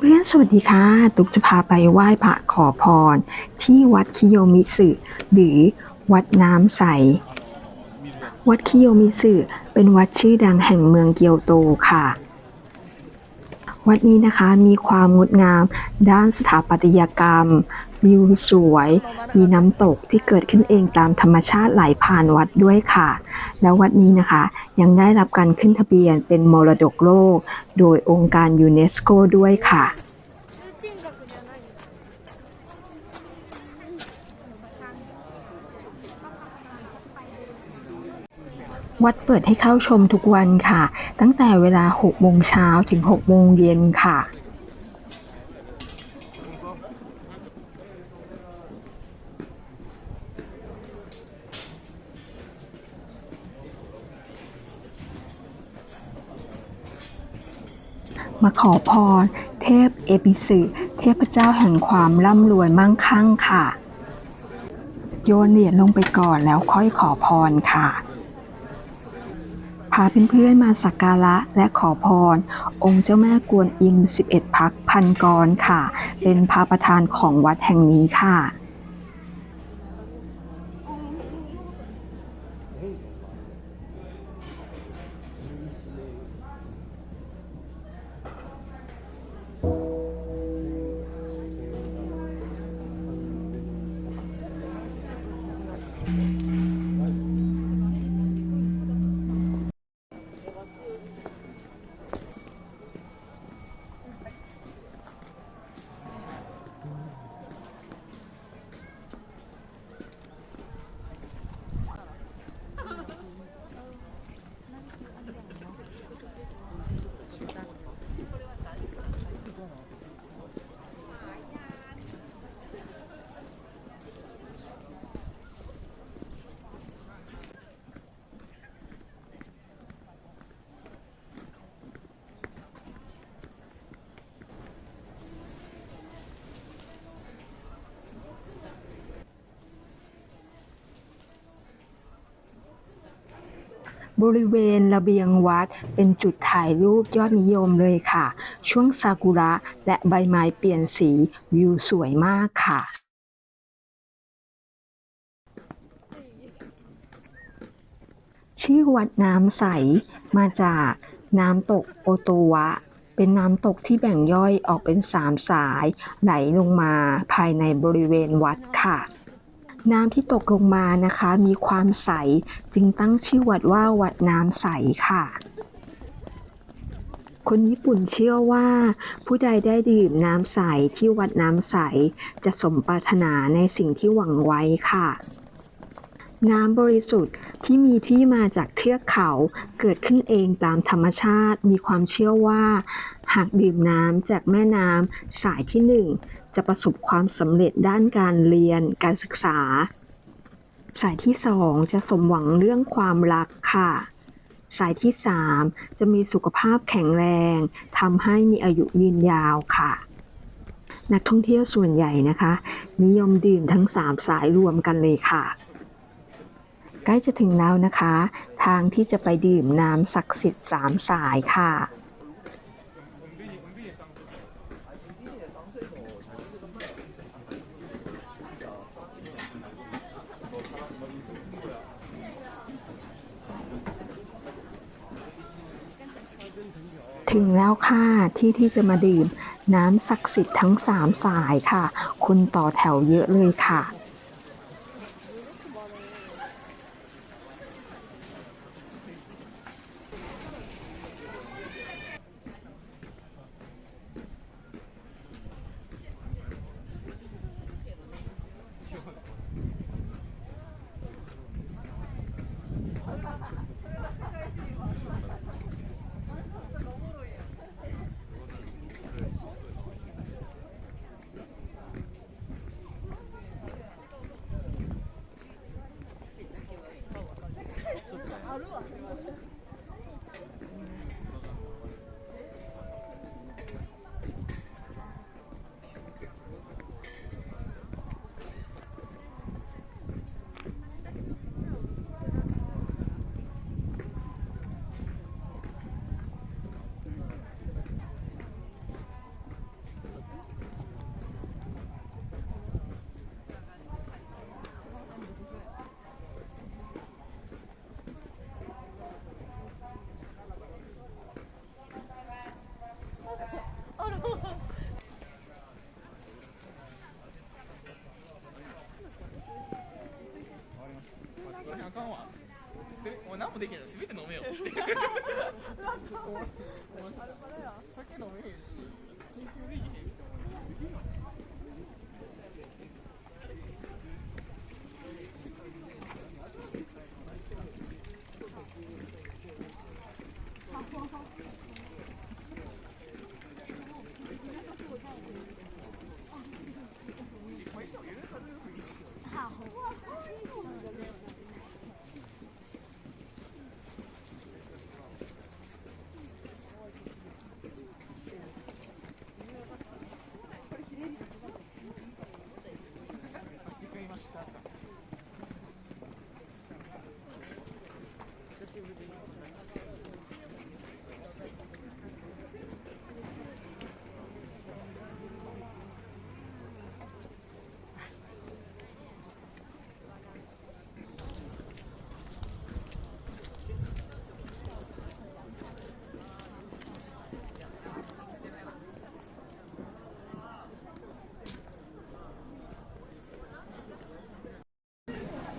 เพื่อนๆ สวัสดีค่ะ ตุกจะพาไปไหว้พระขอพร ที่วัดคิโยมิสึหรือวัดน้ำใส วัดคิโยมิสึเป็นวัดชื่อดังแห่งเมืองเกียวโตค่ะ วัดนี้นะคะมีความงดงามด้านสถาปัตยกรรม วิวสวย มีน้ำตกที่เกิดขึ้นเองตามธรรมชาติไหลผ่านวัดด้วยค่ะ แล้ววัดนี้นะคะยังได้รับการขึ้นทะเบียนเป็นมรดกโลก โดยองค์การยูเนสโกด้วยค่ะ วัดเปิดให้เข้าชมทุกวันค่ะ ตั้งแต่เวลา 6 โมงเช้าถึง 6 โมงเย็นค่ะมาขอพร เทพเอปิสึเทพเจ้าแห่งความร่ำรวยมั่งคั่งค่ะ โยนเหรียญลงไปก่อนแล้วค่อยขอพรค่ะ พาเพื่อนๆมาสักการะและขอพร องค์เจ้าแม่กวนอิม 11 พักพันกรค่ะ เป็นพระประธานของวัดแห่งนี้ค่ะ บริเวณระเบียงวัดเป็นจุดถ่ายรูปยอดนิยมเลยค่ะ ช่วงซากุระและใบไม้เปลี่ยนสีวิวสวยมากค่ะชื่อวัดน้ำใสมาจากน้ำตกโอโตวะ เป็นน้ำตกที่แบ่งย่อยออกเป็นสามสายไหลลงมาภายในบริเวณวัดค่ะ น้ำที่ตกลงมานะคะ มีความใสจึงตั้งชื่อวัดว่าวัดน้ำใสค่ะ คนญี่ปุ่นเชื่อว่า ผู้ใดได้ดื่มน้ำใสที่วัดน้ำใส จะสมปรารถนาในสิ่งที่หวังไว้ค่ะ น้ำบริสุทธิ์ที่มีที่มาจากเทือกเขาเกิดขึ้นเองตามธรรมชาติมีความเชื่อว่า หากดื่มน้ำจากแม่น้ำสายที่หนึ่งจะประสบความสำเร็จด้านการเรียนการศึกษา สายที่สองจะสมหวังเรื่องความรักค่ะ สายที่สามจะมีสุขภาพแข็งแรงทำให้มีอายุยืนยาวค่ะนักท่องเที่ยวส่วนใหญ่นะคะ นิยมดื่มทั้งสามสายรวมกันเลยค่ะ ใกล้จะถึงแล้วนะคะ ทางที่จะไปดื่มน้ำศักดิ์สิทธิ์สามสายค่ะ ถึงแล้วค่ะที่ที่จะมาดื่ม น้ำศักดิ์สิทธิ์ทั้งสามสายค่ะ คนต่อแถวเยอะเลยค่ะ できない。全て飲めよ。酒飲めへんし。研究できへん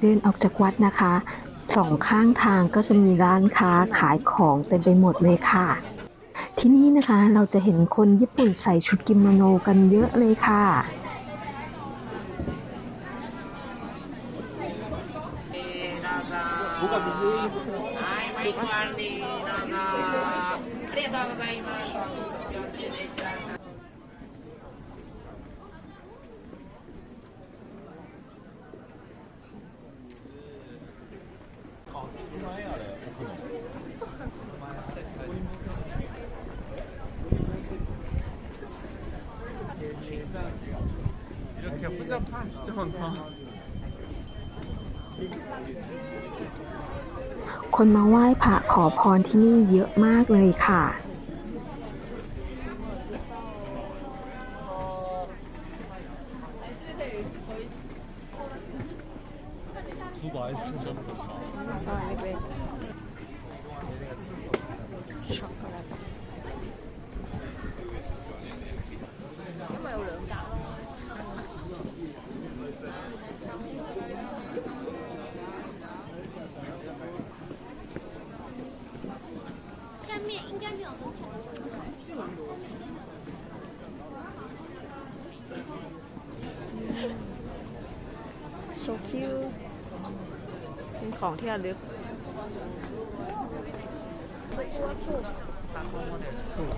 เดินออกจากวัดนะคะ สองข้างทางก็จะมีร้านค้าขายของเต็มไปหมดเลยค่ะ ที่นี่นะคะเราจะเห็นคนญี่ปุ่นใส่ชุดกิโมโนกันเยอะเลยค่ะ はいマイクアンディどうぞありがとうございます 이렇게 혼잡한 진짜 많다 คนมาไหว้พระขอพรที่นี่เยอะมากเลยค่ะ โซคิวเป็นของที่ระลึกそう